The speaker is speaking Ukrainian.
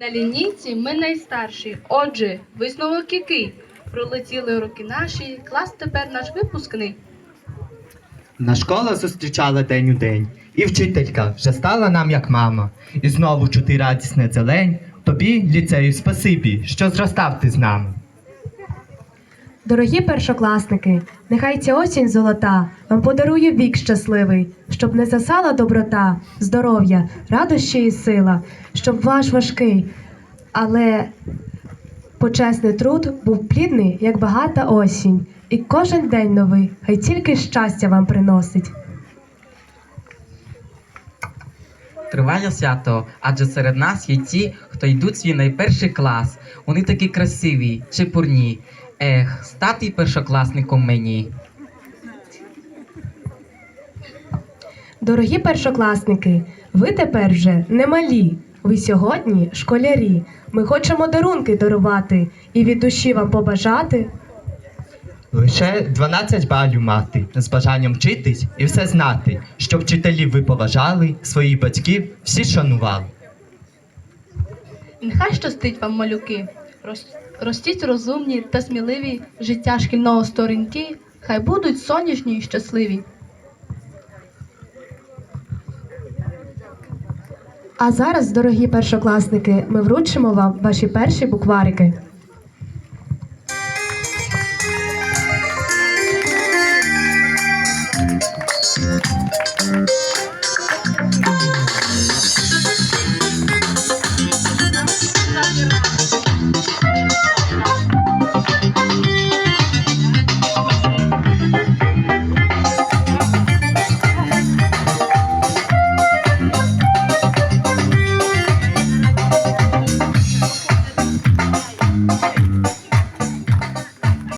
На лінійці ми найстарші. Отже, висновок який? Пролетіли роки наші, клас тепер наш випускний. На школа зустрічала день у день, і вчителька вже стала нам як мама. І знову чути радісне зелень. Тобі, ліцею, спасибі, що зростав ти з нами. Дорогі першокласники, нехай ця осінь золота вам подарує вік щасливий, щоб не засала доброта, здоров'я, радощі і сила, щоб ваш важкий, але почесний труд був плідний, як багата осінь, і кожен день новий, хай тільки щастя вам приносить. Триває свято, адже серед нас є ті, хто йдуть свій найперший клас. Вони такі красиві, чепурні. Ех, стати першокласником мені. Дорогі першокласники, ви тепер вже не малі. Ви сьогодні школярі. Ми хочемо дарунки дарувати і від душі вам побажати. Лише 12 балів мати, з бажанням вчитись і все знати, щоб вчителів ви поважали, своїх батьків всі шанували. Нехай щастить вам, малюки. Рос- Ростіть розумні та сміливі життя шкільного сторінки, хай будуть сонячні й щасливі. А зараз, дорогі першокласники, ми вручимо вам ваші перші букварики.